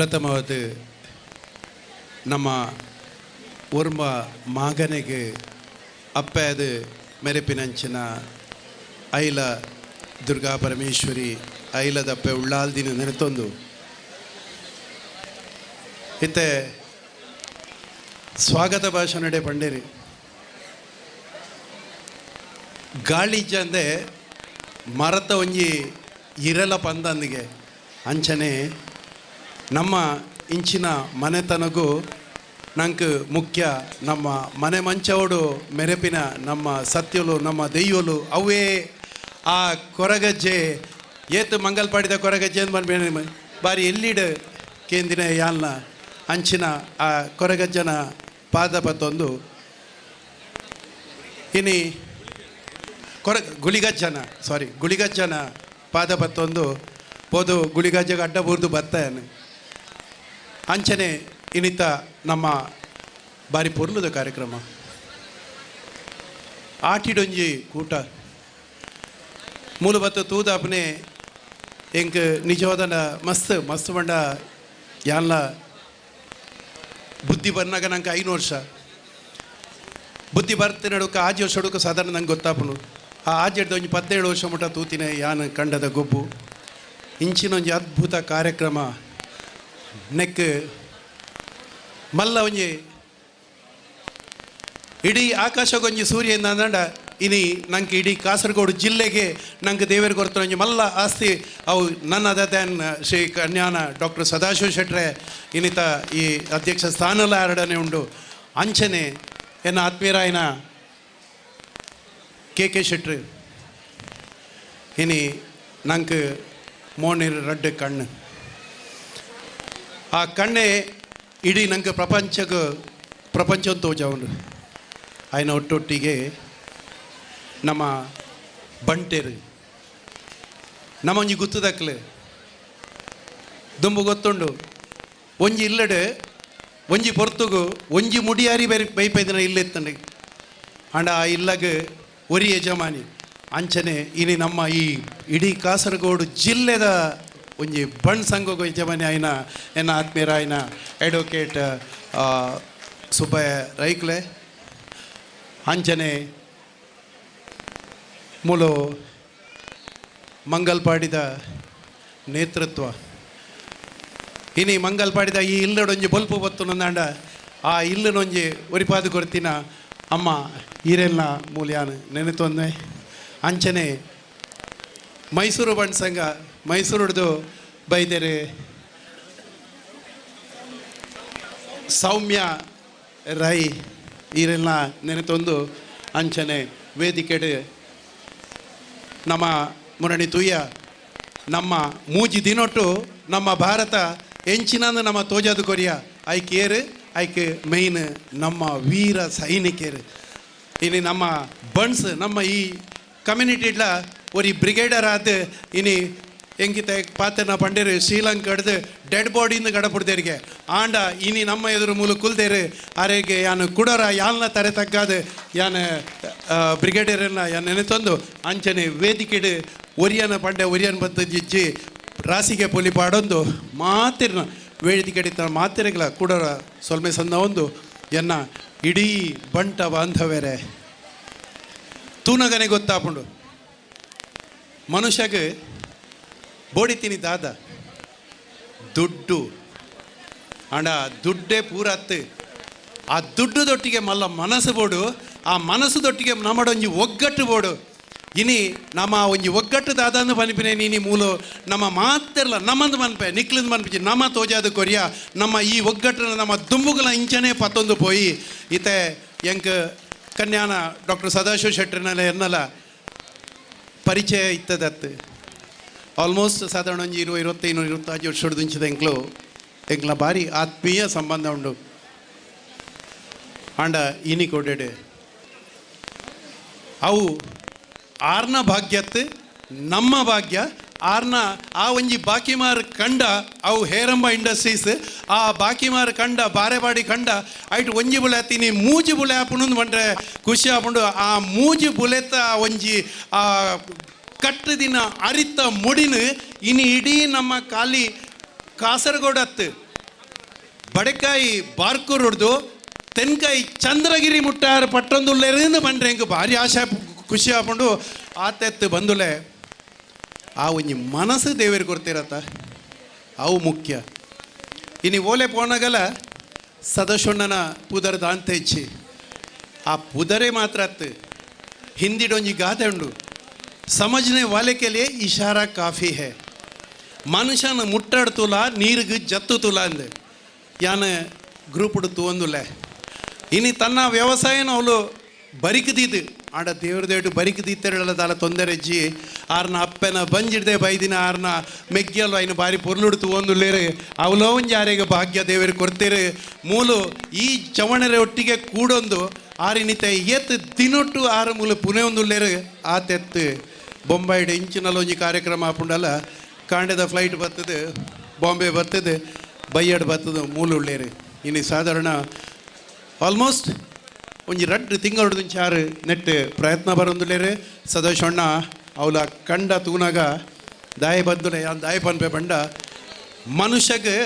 ಪ್ರಥಮವಾದ ನಮ್ಮ ಓರ್ಮ ಮಗನಿಗೆ ಅದು ಮೆರೆಪಿನಂಚಿನ ಐಲ ದುರ್ಗಾ ಪರಮೇಶ್ವರಿ ಐಲದಪ್ಪೆ ಉಳ್ಳಾಲ್ದಿನ ನೆನೆತೊಂದು. ಇತ್ತೆ ಸ್ವಾಗತ ಭಾಷಣಡೆ ಪಂಡೇರಿ. ಗಾಳಿ ಅಂದೆ ಮರತ ಒಂಜಿ ಇರಲ ಪಂದಂದಿಗೆ ಅಂಚನೆ ನಮ್ಮ ಇಂಚಿನ ಮನೆತನಗೂ ನಂಗೆ ಮುಖ್ಯ ನಮ್ಮ ಮನೆ ಮಂಚವಡು, ಮೆರೆಪಿನ ನಮ್ಮ ಸತ್ಯಲು, ನಮ್ಮ ದೈವಲು, ಅವೇ ಆ ಕೊರಗಜ್ಜೆ, ಏತು ಮಂಗಲ್ಪಾಡಿದ ಕೊರಗಜ್ಜೆ ಅಂತ ಬಾರಿ ಎಲ್ಲಿಡ ಕೇಂದಿನ ಯಾಲ್ನ ಅಂಚಿನ ಆ ಕೊರಗಜ್ಜನ ಪಾದ ಬತ್ತೊಂದು. ಇನಿ ಕೊರ ಗುಳಿಗಜ್ಜನ ಸಾರಿ ಗುಳಿಗಜ್ಜನ ಪಾದ ಬತ್ತೊಂದು. ಪೋದು ಗುಳಿಗಜ್ಜಗೆ ಅಡ್ಡ ಬೂರ್ದು ಬತ್ತಾಯನು ಅಂಚನೆ ಇನಿತ ನಮ್ಮ ಬಾರಿ ಪೊರ್ಲುದ ಕಾರ್ಯಕ್ರಮ. ಆಟಿಡೊಂಜಿ ಕೂಟ. ಮೂಲಭತ್ತ ತೂದಾಪನೆ ಎಂಕ್ ನಿಜವಾದ ಮಸ್ತ್ ಮಸ್ತ್ ಬಂಡ ಯಾನ್ಲ ಬುದ್ಧಿ ಬಂದಾಗ ನಂಗೆ ಐನು ವರ್ಷ. ಬುದ್ಧಿ ಬರ್ತೆ ನಡುಕ ಆಜಿ ವರ್ಷ ಹುಡುಕ ಸಾಧಾರಣ ನಂಗೆ ಗೊತ್ತಾಪನು. ಆ ಆಜಿ ಒಂದು ಪದ್ದೇಳು ವರ್ಷ ಮುಟ ತೂತಿನ ಯಾನ್ ಕಂಡದ ಗೊಬ್ಬು. ಇಂಚಿನ ಒಂಜಿ ಅದ್ಭುತ ಕಾರ್ಯಕ್ರಮ. ನೆಕ್ ಮಲ್ಲ ಒಂಜಿ ಇಡೀ ಆಕಾಶಗೊಂಜಿ ಸೂರ್ಯ ಅಂದಂಡ ಇನಿ ನಂಗೆ ಇಡೀ ಕಾಸರಗೋಡು ಜಿಲ್ಲೆಗೆ ನಂಗೆ ದೇವರ ಕೊರತ ಒಂಜಿ ಮಲ್ಲ ಆಸ್ತಿ ಅವು ನನ್ನ ಅದನ್ ಶ್ರೀ ಕನ್ಯಾನ ಡಾಕ್ಟರ್ ಸದಾಶಿವ ಶೆಟ್ರೆ ಇನ್ನಿತ ಈ ಅಧ್ಯಕ್ಷ ಸ್ಥಾನಲ ಎರಡನೇ ಉಂಡು. ಅಂಚನೆ ಎನ್ನ ಆತ್ಮೀಯರಾಯನ ಕೆ ಕೆ ಶೆಟ್ರು. ಇನಿ ನಂಗೆ ಮೋನಿರ್ ರಡ್ಡು ಕಣ್ಣು. ಆ ಕಣ್ಣೆ ಇಡೀ ನಂಗೆ ಪ್ರಪಂಚಕ್ಕೆ ಪ್ರಪಂಚ ತೋಜ ಆಯ್ನ ಒಟ್ಟೊಟ್ಟಿಗೆ ನಮ್ಮ ಬಂಟೇರು. ನಮ್ಮಂಜಿ ಗೊತ್ತದಕ್ಲೆ. ದುಂಬು ಗೊತ್ತುಂಡು. ಒಂಜಿ ಇಲ್ಲಡೆ, ಒಂಜಿ ಪೊರ್ತುಗು, ಒಂಜಿ ಮುಡಿಯಾರಿ ಬೇರೆ ಬೈಪೈದಿನ ಇಲ್ಲೇ ತಂಡ ಅಂಡ ಆ ಇಲ್ಲಗ ಒರಿ ಯಜಮಾನಿ. ಅಂಚನೆ ಇನಿ ನಮ್ಮ ಈ ಇಡೀ ಕಾಸರಗೋಡು ಜಿಲ್ಲೆದ ಒಂಜಿ ಬಣ್ ಸಂಘ ಯಜಮಾನಿ ಆಯ್ನ, ಎನ್ನ ಆತ್ಮೀಯರ ಆಯ್ನ ಅಡ್ವೊಕೇಟ್ ಸುಬ್ಬಯ್ಯ ರೈಕ್ಲೆ ಅಂಚನೆ ಮೂಲು, ಮಂಗಲ್ಪಾಡಿದ ನೇತೃತ್ವ. ಇನಿ ಮಂಗಲ್ಪಾಡಿದ ಈ ಇಲ್ಲಡೊಂಜಿ ಬಲ್ಪು ಬತ್ತು ನಂದಾಂಡ, ಆ ಇಲ್ಲನೊಂಜಿ ಒರಿಪಾದು ಕೊರ್ತಿನ ಅಮ್ಮ ಈರೆಲ್ಲ ಮೂಲ್ಯಾನ ನೆನೆತೊಂದೆ ಅಂಚನೆ ಮೈಸೂರು ಬಣ್ ಸಂಘ ಮೈಸೂರುಡ್ದು ಬೈದೇರಿ ಸೌಮ್ಯ ರೈ ಇವರೆಲ್ಲ ನೆನೆತೊಂದು ಅಂಚನೆ ವೇದಿಕೆಡೆ ನಮ್ಮ ಮುರಣಿ ತುಯ್ಯ ನಮ್ಮ ಮೂಜಿ ದಿನೊಟ್ಟು, ನಮ್ಮ ಭಾರತ ಎಂಚಿನಂದು ನಮ್ಮ ತೋಜಾದು ಕೊರಿಯ ಐಕೇರು ಐಕೆ ಮೈನ್, ನಮ್ಮ ವೀರ ಸೈನಿಕರು. ಇನಿ ನಮ್ಮ ಬಣ್ಸ್ ನಮ್ಮ ಈ ಕಮ್ಯುನಿಟಿಡ್ಲ ಒರಿ ಬ್ರಿಗೇಡರ್ ಆದ ಇನಿ ಎಂಗಿತ ಪಾತೆನ ಪಂಡೇರು ಶ್ರೀಲಂಕ ಕಡ್ದು ಡೆಡ್ ಬಾಡಿಯಿಂದ ಗಡಪುಡ್ದೇರಿಗೆ ಆಂಡ ಇನಿ ನಮ್ಮ ಎದುರು ಮೂಲ ಕುಲ್ದೇರು ಆರೆಗೆ ಯಾನು ಕುಡರ ಯಾಲ್ನ ತರೆ ತಗ್ಗಾದ ಯಾನ ಬ್ರಿಗೇಡಿಯರನ್ನ ಯಾನ್ ನೆನೆತಂದು ಅಂಚನೆ ವೇದಿಕೆಡು ಒರಿಯನ ಪಂಡೆ ಒರಿಯನ್ ಬದ್ದು ಜಿಜ್ಜಿ ರಾಸಿಗೆ ಪೊಲಿ ಪಾಡೊಂದು ಮಾತಿರ್ನ ವೇದಿಕೆಡಿ ತ ಮಾತಿರಗಳ ಕುಡರ ಸೊಲ್ಮೆ ಸಂದ ಒಂದು ಎನ್ನ ಇಡೀ ಬಂಟ ಬಾಂಧವ್ಯರೇ ತೂನಗನೆ ಗೊತ್ತಾಪುಂಡು ಮನುಷ್ಯಗೆ ಬೋಡಿತೀನಿ ದಾದ ದುಡ್ಡು. ಅಣ್ಣ, ದುಡ್ಡೇ ಪೂರತ್ತು ಆ ದುಡ್ಡುದೊಟ್ಟಿಗೆ ಮಲ್ಲ ಮನಸ್ಸು ಬೋಡು. ಆ ಮನಸ್ಸುದೊಟ್ಟಿಗೆ ನಮ್ಮಡೊಂಜಿ ಒಗ್ಗಟ್ಟು ಬೋಡು. ಇನಿ ನಮ್ಮ ಒಂಜಿ ಒಗ್ಗಟ್ಟು ದಾದಂದು ಪನ್ಪಿನೆ ನೀನಿ ಮೂಲು. ನಮ್ಮ ಮಾತಿರಲ್ಲ ನಮ್ಮಂದು ಮನ್ಪೆ, ನಿಕ್ಲಿಂದು ಬನ್ಪಿ ನಮ್ಮ ತೋಜಾದ ಕೊರಿಯ. ನಮ್ಮ ಈ ಒಗ್ಗಟ್ಟು ನಮ್ಮ ದುಂಬುಗಳ ಇಂಚನೆ ಪತ್ತೊಂದು ಪೋಯಿ. ಇತೆ ಎಂಕ್ ಕನ್ಯಾನ ಡಾಕ್ಟರ್ ಸದಾಶಿವ ಶೆಟ್ಟರ್ನೆಲ್ಲ ಎನ್ನಲ್ಲ. ಪರಿಚಯ ಇತ್ತದತ್ತು. ಆಲ್ಮೋಸ್ಟ್ ಸಾಧಾರಣ ಒಂಜಿ ಇರುವ ಇರುವತ್ತೈನೂರು ಇರುವತ್ತೈದು ವರ್ಷ ಹಿಡಿದಿಂಚಿದ ಎಂಕ್ಲು ಎಂಕ್ಲ ಭಾರಿ ಆತ್ಮೀಯ ಸಂಬಂಧ ಉಂಡು ಆಂಡ ಇನಿ ಕೊಡೆಡೆ ಅವು ಆರ್ನ ಭಾಗ್ಯತ್ ನಮ್ಮ ಭಾಗ್ಯ ಆರ್ನ ಆ ಒಂಜಿ ಬಾಕಿಮಾರ್ ಕಂಡ ಅವು ಹೇರಂಬ ಇಂಡಸ್ಟ್ರೀಸ್ ಆ ಬಾಕಿಮಾರ್ ಕಂಡ ಬಾರೆಬಾಡಿ ಕಂಡ ಐಟ್ ಒಂಜಿ ಬುಲೆ ಮೂಜಿ ಬುಲೆ ಹಾಪುಣಂದು ಬಂದ್ರೆ ಖುಷಿ ಆಪುಂಡು ಆ ಮೂಜಿ ಬುಲೆತ ಒಂಜಿ ಆ ಕಟ್ಟು ದಿನ ಅರಿತ ಮುಡಿನ ಇನಿ ಇಡೀ ನಮ್ಮ ಖಾಲಿ ಕಾಸರಗೋಡತ್ತು. ಬಡಕಾಯಿ ಬಾರ್ಕೂರ್ ಹೊಡೆದು ತೆನ್ಕಾಯಿ ಚಂದ್ರಗಿರಿ ಮುಟ್ಟಾರ ಪಟ್ಟೊಂದುಳ್ಳೇರಿಂದ ಬಂದ್ರೆ ಹೆಂಗೆ ಭಾರಿ ಆಶೆ ಖುಷಿ ಹಾಕೊಂಡು ಆತೆತ್ತು ಬಂದುಲೆ. ಆ ಒಂಜಿ ಮನಸ್ಸು ದೇವರಿಗೆ ಕೊಡ್ತಿರತ್ತ. ಅವು ಮುಖ್ಯ. ಇನ್ನು ಓಲೆ ಪೋಣಗಲ ಸದಶೊಣ್ಣನ ಪುದರ್ ಅಂತ ಆ ಪುದರೆ ಮಾತ್ರ ಅತ್ತು. ಹಿಂದಿಡೊಂಜಿ ಗಾದೆ ಉಂಡು. ಸಮಜ್ನೆ ವಾಲೆ के लिए इशारा काफ़ी है ಮನುಷ್ಯನ ಮುಟ್ಟಾಡ್ ತುಲ ನೀರಿಗೆ ಜತ್ತು ತುಲ ಅಂದೆ ಯಾನ ಗ್ರೂಪ್ ಉಡುತ್ತು ಒಂದುಲೆ ಇನಿ ತನ್ನ ವ್ಯವಸಾಯನ ಅವಳು ಬರಿಕದಿದ್ದು ಆಡ ದೇವ್ರದೇಟು ಬರಿಕದಿತ್ತೇಳಲ್ಲ ತಾಲ ತೊಂದರೆ ಅಜ್ಜಿ ಆರ್ನ ಅಪ್ಪನ ಬಂಜಿಡ್ದೆ ಬೈದಿನ ಆರ್ನ ಮೆಗ್ಗಿಯಲ್ವ ಐನು ಬಾರಿ ಪೊರ್ಲುಡ್ತು ಒಂದು ಲೇರು ಅವಲೋ ಒಂದು ಯಾರಿಗೆ ಭಾಗ್ಯ ದೇವರು ಕೊಡ್ತೀರಿ ಮೂಲು ಈ ಚವಣರ ಒಟ್ಟಿಗೆ ಕೂಡೊಂದು ಆರಿನಿತ ಎತ್ತು ದಿನೊಟ್ಟು ಆರು ಮೂಲ ಪುನೆ ಒಂದು ಲೇರು ಆತೆತ್ತು ಬೊಂಬೈಡ್ ಇಂಚಿನಲ್ಲಿ ಒಂಜಿ ಕಾರ್ಯಕ್ರಮ ಹಾಪುಂಡಲ್ಲ, ಕಾಂಡೆದ ಫ್ಲೈಟ್ ಬರ್ತದೆ ಬಾಂಬೆ ಬರ್ತದೆ ಬೈಯಡ್ ಬರ್ತದೆ ಮೂಲ ಉಳ್ಳೇರು ಇನ್ನು ಸಾಧಾರಣ ಆಲ್ಮೋಸ್ಟ್ ಒಂಜಿ ರಡ್ಡು ತಿಂಗಳು ಚಾರು ನೆಟ್ ಪ್ರಯತ್ನ ಬರೊಂದುಲೇರು ಸದಶಣ್ಣ ಅವಲ ಕಂಡ ತೂನಾಗ ದಾಯ ಬಂದುಲೆ ಯಾನ್ ದಾಯ ಪನ್ಪೆ ಬಂಡ ಮನುಷ್ಯಗೆ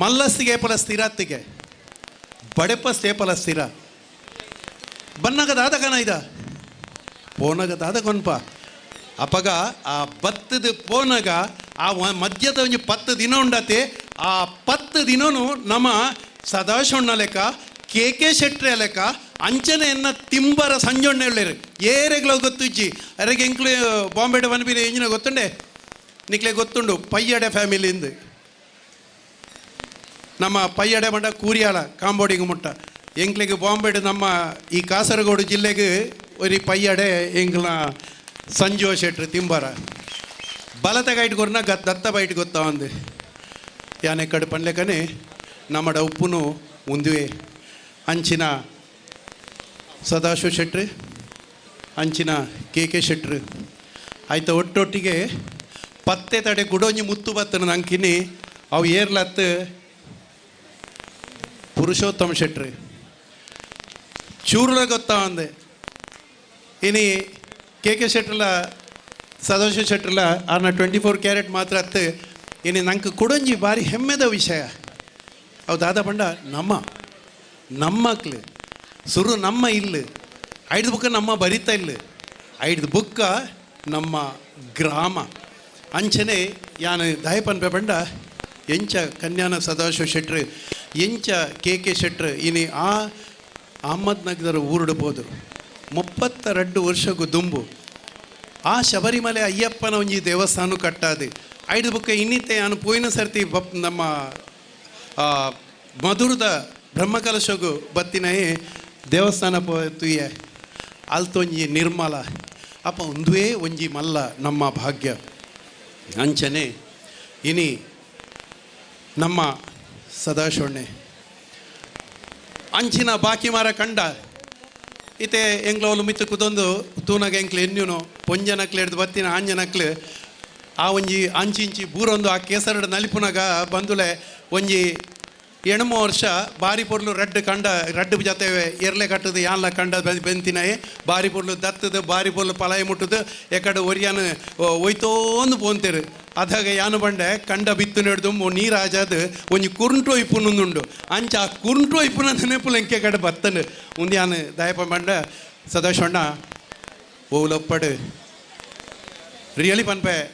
ಮಲ್ಲಸ್ತಿಗೆ ಏಪಲ ಸ್ಥಿರತ್ತಿಗೆ ಬಡೆಪ ಸ್ಥೇಪಲ ಸ್ಥಿರ. ಬನ್ನಗ ಕಣ ಇದ. ಪೋನಗ ದಾದಕೊನ್ಪ ಅಪಗ, ಆ ಬತ್ತದ ಪೋನಗ, ಆ ಮಧ್ಯದ ಒಂಜಿ ಪತ್ತು ದಿನ ಉಂಡತೆ, ಆ ಪತ್ತು ದಿನನು ನಮ್ಮ ಸದಾಶಣ್ಣ ಲೆಕ್ಕ ಕೆ ಕೆ ಶೆಟ್ರೆ ಲೆಕ್ಕ, ಅಂಚನೆಯನ್ನ ತಿಂಬರ ಸಂಜೊಣ್ಣೆ ಉಳ್ಳೇರು ಏರೆಗ್ಲ ಗೊತ್ತಿಜ್ಜಿ. ಅರೆಗೆ ಎಂಕ್ಲು ಬಾಂಬೆಡ ಬನ್ಬಿರಿ ಎಂಜಿನ ಗೊತ್ತುಂಡೆ? ನಿಕ್ಲೆ ಗೊತ್ತುಂಡು, ಪಯ್ಯಡೆ ಫ್ಯಾಮಿಲಿಯಿಂದ ನಮ್ಮ ಪಯ್ಯಡೆ ಮಂಡ ಕೂರಿಯಾಳ, ಕಾಂಬೋಡಿಗೆ ಮುಟ್ಟ. ಎಂಕ್ಲಿಗೆ ಬಾಂಬೆಡ್ ನಮ್ಮ ಈ ಕಾಸರಗೋಡು ಜಿಲ್ಲೆಗೆ ഒരു ಪಯ್ಯಡೆ ಎಂಗ್ಲ ಸಂಜೋ ಶೆಟ್ರ್ ತಿಂಬರ. ಬಲತಗ ಇಟ್ಕೊರ್ನ ಗತ್ ದತ್ತ ಬೈಟ್ ಗೊತ್ತಾ ಒಂದು. ಯಾನೆ ಕಡೆ ಪನ್ಲೆಕನೆ ನಮ್ಮಡ ಉಪ್ಪುನು ಮುಂದುವೆ ಅಂಚಿನ ಸದಾಶಿವ ಶೆಟ್ರು, ಅಂಚಿನ ಕೆ ಕೆ ಶೆಟ್ರು ಒಟ್ಟೊಟ್ಟಿಗೆ ಪತ್ತೆ ತಡೆ ಗುಡೊಂಜಿ ಮುತ್ತು ಬತ್ತನ ನಂಕಿನಿ, ಅವು ಏರ್ಲತ್ತು ಪುರುಷೋತ್ತಮ ಶೆಟ್ರು. ಚೂರುಲ ಗೊತ್ತಾ ಅಂದೆ ಇನಿ ಕೆ ಕೆ ಶೆಟ್ರಲ ಸದಾಶಿವ ಶೆಟ್ರಲ ಆರ್ನ ಟ್ವೆಂಟಿ ಫೋರ್ ಕ್ಯಾರೆಟ್ ಮಾತ್ರ ಅತ್ತು. ಇನಿ ನಂಗೆ ಕೊಡೊಂಜಿ ಭಾರಿ ಹೆಮ್ಮೆದ ವಿಷಯ. ಅವು ದಾದ ಪಂಡ ನಮ್ಮ ನಮ್ಮ ಮಕ್ಳು, ಸುರು ನಮ್ಮ ಇಲ್ಲ ಐದು ಬುಕ್ಕ ನಮ್ಮ ಬರಿತಾ ಇಲ್ಲ ಐದು ಬುಕ್ಕ ನಮ್ಮ ಗ್ರಾಮ. ಅಂಚನೆ ಯಾನು ದಾಯಪನ್ ಪಂಡ, ಎಂಚ ಕನ್ಯಾನ ಸದಾಶಿವ ಶೆಟ್ರು, ಎಂಚ ಕೆ ಕೆ ಶೆಟ್ರು, ಇನಿ ಆ ಅಹಮದ್ ನಗರ ಊರುಡ್ಬೋದು. ಮುಪ್ಪತ್ತ ರಡ್ಡು ವರ್ಷಗೂ ದುಂಬು. ಆ ಶಬರಿಮಲೆ ಅಯ್ಯಪ್ಪನ ಒಂಜಿ ದೇವಸ್ಥಾನ ಕಟ್ಟಾದೆ. ಐದು ಬುಕ್ಕ ಇನ್ನಿತ್ತೆ ನಾನು ಪೋಯಿನ ಸರ್ತಿ ಬಪ್ ನಮ್ಮ ಮಧುರದ ಬ್ರಹ್ಮಕಲಶಗು ಬತ್ತಿನೇ ದೇವಸ್ಥಾನ ಪೋತುಯೆ ಅಲ್ತೊಂಜಿ ನಿರ್ಮಲ. ಅಪ್ಪ, ಒಂದುವೇ ಒಂಜಿ ಮಲ್ಲ ನಮ್ಮ ಭಾಗ್ಯ. ಅಂಚನೆ, ಇನಿ ನಮ್ಮ ಸದಾಶೋಣೆ ಅಂಚಿನ ಬಾಕಿ ಮಾರ ಕಂಡ ಇತೆ ಎಂಗ್ಲವಲು ಮಿತ್ತು ಕುದೊಂದು ತೂನಗ ಎಂಕ್ಲೆ ಎನ್ನೂನು ಪೊಂಜನಕ್ಲೆ ಹಿಡ್ದು ಬತ್ತಿನ ಆಂಜನಕ್ಲೆ ಆ ಒಂಜಿ ಅಂಚಿಂಚಿ ಬೂರೊಂದು ಆ ಕೇಸರಡ ನಲಿಪುನಗ ಬಂದುಲೆ ಒಂಜಿ ಎಣಮ ವರ್ಷ ಬಾರಿ ಪೊರ್ಲು ರಡ್ಡು ಕಂಡ ರಡ್ಡು ಜೊತೆ ಎರ್ಲೆ ಕಟ್ಟದು, ಯಾನ್ಲ ಕಂಡ ಬೆ- ಬೆಂತಿನಯೆ. ಬಾರಿ ಪೊರ್ಲು ದತ್ತದು ಬಾರಿ ಪೊರ್ಲು ಪಲಾಯ ಮುಟ್ಟದು, ಎಕಡೆ ಒರಿಯಾನು ಒಯ್ತೋಂದು ಪೋಂತೆರು. ಅದಾಗ ಯಾನು ಬಂಡೆ, ಕಂಡ ಬಿತ್ತು ನಡೆದು ನೀರಾಜದು ಒಂಜಿ ಕುರುಂಟು ಇಪ್ಪುನುಂದುಂಡು ಅಂಚ ಆ ಕುರುಂಟು ಇಪ್ಪುನ ನೆನಪುಲು ಎಂಕೆ ಕಡೆ ಬತ್ತನು. ಉಂದ್ಯಾನು ದಯಪ ಬಂಡ ಸದಾಶಣ್ಣ ಓಲೊಪ್ಪಡು. ರಿಯಲಿ ಪನ್ಪೆ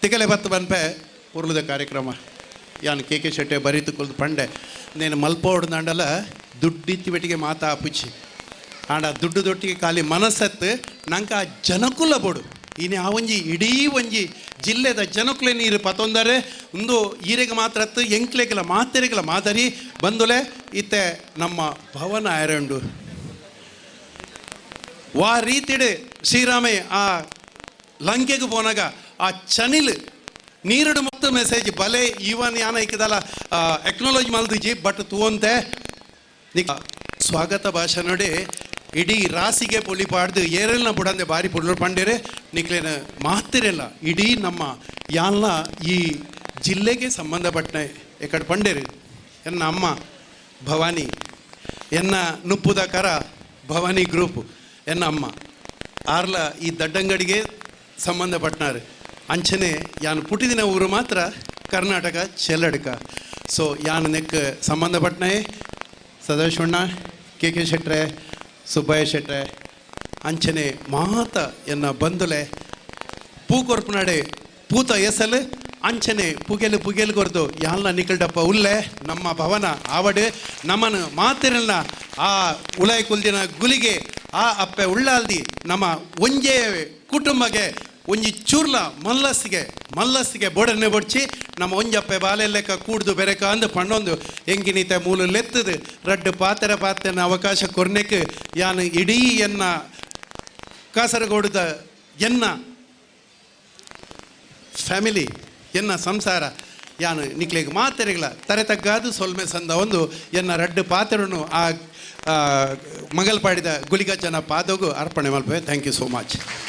ತಿಗಲೆ ಬತ್ತು ಬನ್ಪೆ ಉರ್ಲದ ಕಾರ್ಯಕ್ರಮ. ಯಾನ್ ಕೆ ಕೆ ಶೆಟ್ಟೆ ಬರೀತು ಪಂಡೆ. ನೀನು ಮಲ್ಪೋಡು ದಂಡಲ ದುಡ್ಡಿತ್ತಿ ಬೆಟ್ಟಿಗೆ ಮಾತಾ ಅಪುಚ್ಚಿ ಆಂಡ ದುಡ್ಡು ದೊಟ್ಟಿಗೆ ಖಾಲಿ ಮನಸ್ಸತ್ತು, ನಂಗೆ ಆ ಜನಕುಲ ಬೋಡು. ಇನ್ನು ಆ ಒಂಜಿ, ಇಡೀ ಒಂಜಿ ಜಿಲ್ಲೆದ ಜನಕುಲೆ ನೀರು ಪತೊಂದರೆ ಒಂದು ಈರೆಗೆ ಮಾತ್ರ ಎಂಕ್ಲೆಗೆಲ ಮಾತೆರೆಗೆಲ ಮಾದರಿ, ಬಂದುಲೆ ಇತ್ತೆ ನಮ್ಮ ಭವನ ಐರಂಡು ವಾ ರೀತಿಡೆ ಶ್ರೀರಾಮೆ ಆ ಲಂಕೆಗೆ ಪೋನಾಗ ಆ ಚನಿಲ್ ನೀರುಡು ಮುಕ್ತ ಮೆಸೇಜ್ ಬಲೆ ಇವನ್ ಯಾನ ಇಕ್ಕದಲ್ಲ ಎಕ್ನಾಲಜಿ ಮಲ್ದಿಜಿ ಬಟ್ ತೂವಂತೆ ಸ್ವಾಗತ ಭಾಷಣಡೆ ಇಡೀ ರಾಸಿಗೆ ಪೊಲಿ ಪಾಡ್ದು ಏರೆಲ್ನ ಬುಡಂದೆ ಬಾರಿ ಪುಡ್ಲು ಪಂಡೇರೆ, ನಿಕ್ಲೇನ ಮಾತಿರಲ್ಲ, ಇಡೀ ನಮ್ಮ ಯಾಲ್ನ ಈ ಜಿಲ್ಲೆಗೆ ಸಂಬಂಧಪಟ್ಟ ಎಕಡೆ ಪಂಡೇರಿ. ಎನ್ನ ಅಮ್ಮ ಭವಾನಿ, ಎನ್ನ ನುಪ್ಪುದ ಕರ ಭವಾನಿ ಗ್ರೂಪ್, ಎನ್ನ ಅಮ್ಮ. ಆರ್ಲ ಈ ದಡ್ಡಂಗಡಿಗೆ ಸಂಬಂಧಪಟ್ಟನಾರು ಅಂಚನೆ, ಯಾನು ಪುಟ್ಟಿದಿನ ಊರು ಮಾತ್ರ ಕರ್ನಾಟಕ ಚೆಲ್ಲಡ್ಕ. ಸೊ, ಯಾನ್ ನೆಕ್ ಸಂಬಂಧಪಟ್ಟನೆ ಸದಾಶಿವಣ್ಣ ಕೆ ಕೆ ಶೆಟ್ರೆ, ಸುಬ್ಬಯ್ಯ ಶೆಟ್ರೆ, ಅಂಚನೆ ಮಾತ ಎನ್ನ ಬಂದುಲೆ ಪೂ ಕೊರ್ಪನಾಡೆ ಪೂತ ಎಸಲು, ಅಂಚನೆ ಪುಗೆಲು ಪುಗೆಲು ಕೊರ್ದು, ಯಾಲ್ನ ನಿಕಲ್ಡಪ್ಪ ಉಲ್ಲೆ, ನಮ್ಮ ಭವನ ಆವಡು ನಮ್ಮನ ಮಾತಿರಲ್ಲ ಆ ಉಲಾಯ್ ಕುಲ್ದಿನ ಗುಲಿಗೆ, ಆ ಅಪ್ಪೆ ಉಳ್ಳಾಲ್ದಿ, ನಮ್ಮ ಒಂಜೆ ಕುಟುಂಬಗೆ ಒಂಜಿ ಚೂರ್ಲ ಮಲ್ಲಸ್ಸಿಗೆ ಮಲ್ಲಸ್ಸಿಗೆ ಬೊಡನೆ ಬೊಡ್ಚಿ, ನಮ್ಮ ಒಂಜಪ್ಪೆ ಬಾಲೆ ಲೆಕ್ಕ ಕೂಡ್ದು ಬೆರೆಕ ಅಂದು ಪಣ್ಣೊಂದು ಎಂಗಿನಿತ ಮೂಲು ಲೆತ್ತದು, ರಡ್ಡು ಪಾತೆರ ಪಾತೆನ ಅವಕಾಶ ಕೊರ್ನೆಕ್, ಯಾನು ಇಡೀ ಎನ್ನ, ಕಾಸರಗೋಡದ ಎನ್ನ, ಫ್ಯಾಮಿಲಿ, ಎನ್ನ ಸಂಸಾರ, ಯಾನು ನಿಕ್ಲಿಗೆ ಮಾತೆರೆಗಳ ತರೆ ತಗ್ಗಾದು ಸೊಲ್ಮೆ ಸಂದ ಒಂದು, ಎನ್ನ ರಡ್ಡು ಪಾತ್ರನು ಆ ಮಗಲ್ಪಾಡಿದ ಗುಲಿಗಜ್ಜನ ಪಾದಗೂ ಅರ್ಪಣೆ ಮಲ್ಪೆ ಥ್ಯಾಂಕ್ ಯು ಸೋ ಮಚ್